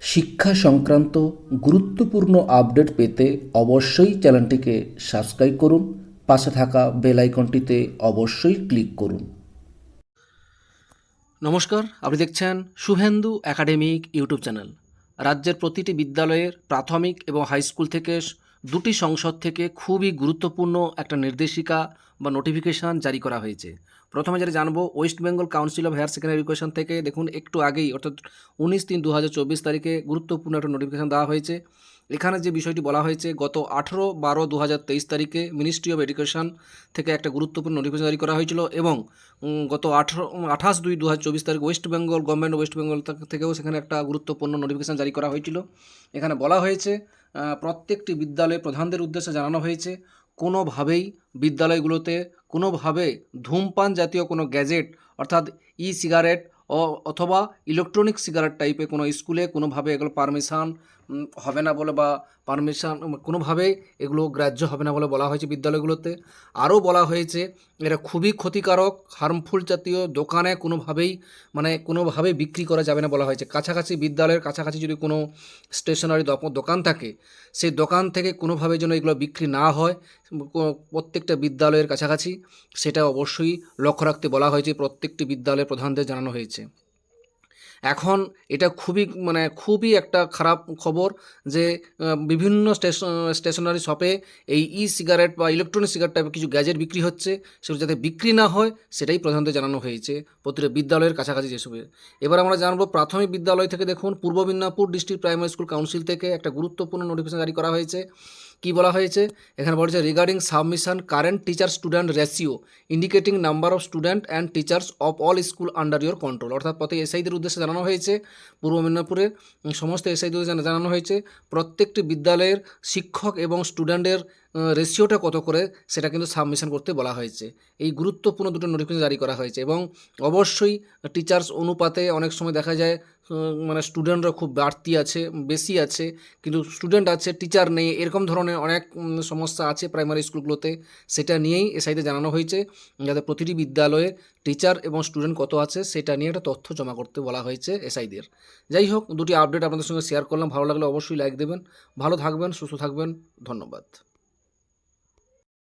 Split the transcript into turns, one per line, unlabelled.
শিক্ষা সংক্রান্ত গুরুত্বপূর্ণ আপডেট পেতে অবশ্যই চ্যানেলটিকে সাবস্ক্রাইব করুন, পাশে থাকা বেল আইকনটিতে অবশ্যই ক্লিক করুন।
নমস্কার, আপনি দেখছেন শুভেন্দু একাডেমিক ইউটিউব চ্যানেল। রাজ্যের প্রতিটি বিদ্যালয়ের প্রাথমিক এবং হাই স্কুল থেকে দুটি সংসদ থেকে খুবই গুরুত্বপূর্ণ একটা নির্দেশিকা বা নোটিফিকেশান জারি করা হয়েছে। প্রথমে যেটা জানব West Bengal council of higher secondary education থেকে দেখুন, একটু আগেই, অর্থাৎ উনিশ তিন দু তারিখে গুরুত্বপূর্ণ একটা নোটিফিকেশান দেওয়া হয়েছে। এখানে যে বিষয়টি বলা হয়েছে, গত আঠেরো বারো দু তারিখে মিনিস্ট্রি অফ এডুকেশন থেকে একটা গুরুত্বপূর্ণ নোটিফিকেশন জারি করা হয়েছিল এবং গত আঠেরো আঠাশ দুই দু তারিখ West Bengal government West Bengal থেকেও সেখানে একটা গুরুত্বপূর্ণ নোটিফিকেশন জারি করা হয়েছিল। এখানে বলা হয়েছে প্রত্যেকটি বিদ্যালয়ে প্রধানদের উদ্দেশ্যে জানানো হয়েছে, কোনোভাবেই বিদ্যালয়গুলোতে, কোনোভাবে ধূমপান জাতীয় কোনো গ্যাজেট, অর্থাৎ ই সিগারেট অথবা ইলেকট্রনিক সিগারেট টাইপের কোনো স্কুলে কোনোভাবে এগুলো পারমিশন হবে না বলে বা পারমিশন কোনোভাবেই এগুলো গ্রাহ্য হবে না বলে বলা হয়েছে বিদ্যালয়গুলোতে। আরও বলা হয়েছে এটা খুবই ক্ষতিকারক হার্মফুল জাতীয় দোকানে কোনোভাবেই মানে কোনোভাবেই বিক্রি করা যাবে না বলা হয়েছে। কাছাকাছি বিদ্যালয়ের কাছাকাছি যদি কোনো স্টেশনারি দোকান থাকে, সেই দোকান থেকে কোনোভাবে যেন এগুলো বিক্রি না হয় প্রত্যেকটা বিদ্যালয়ের কাছাকাছি, সেটা অবশ্যই লক্ষ্য রাখতে বলা হয়েছে। প্রত্যেকটি বিদ্যালয়ের প্রধানদের জানানো হয়েছে। এখন এটা খুবই মানে খুবই একটা খারাপ খবর যে বিভিন্ন স্টেশন, স্টেশনারি শপে এই ই সিগারেট বা ইলেকট্রনিক সিগারেট টাইপের কিছু গ্যাজেট বিক্রি হচ্ছে। সেগুলো যাতে বিক্রি না হয়, সেটাই প্রধানত জানানো হয়েছে প্রতিটা বিদ্যালয়ের কাছাকাছি যেসবে। এবার আমরা জানব প্রাথমিক বিদ্যালয় থেকে দেখুন, পূর্ব Midnapore district primary school council থেকে একটা গুরুত্বপূর্ণ নোটিফিকেশন জারি করা হয়েছে। কি বলা হয়েছে? এখানে বলা হয়েছে regarding submission current teacher student ratio indicating number of student and teachers of all school under your control অর্থাৎ প্রতি এসআইদের উদ্দেশ্যে জানানো হয়েছে, পূর্ব মেদিনীপুরে সমস্ত এসআইদের জানানো হয়েছে, প্রত্যেকটি বিদ্যালয়ের শিক্ষক এবং স্টুডেন্টের রেশিওটা কত করে সেটা কিন্তু সাবমিশন করতে বলা হয়েছে। এই গুরুত্বপূর্ণ দুটো নোটিফিকেশন জারি করা হয়েছে এবং অবশ্যই টিচার্স অনুপাতে অনেক সময় দেখা যায় মানে স্টুডেন্টরা খুব বাড়তি আছে, বেশি আছে, কিন্তু স্টুডেন্ট আছে টিচার নেই, এরকম ধরনের অনেক সমস্যা আছে প্রাইমারি স্কুলগুলোতে সেটা নিয়েই এসআইতে জানানো হয়েছে যাতে প্রতিটি বিদ্যালয়ে টিচার এবং স্টুডেন্ট কত আছে সেটা নিয়ে একটা তথ্য জমা করতে বলা হয়েছে এসআইদের যাই হোক, দুটি আপডেট আপনাদের সঙ্গে শেয়ার করলাম। ভালো লাগলে অবশ্যই লাইক দেবেন। ভালো থাকবেন, সুস্থ থাকবেন। ধন্যবাদ।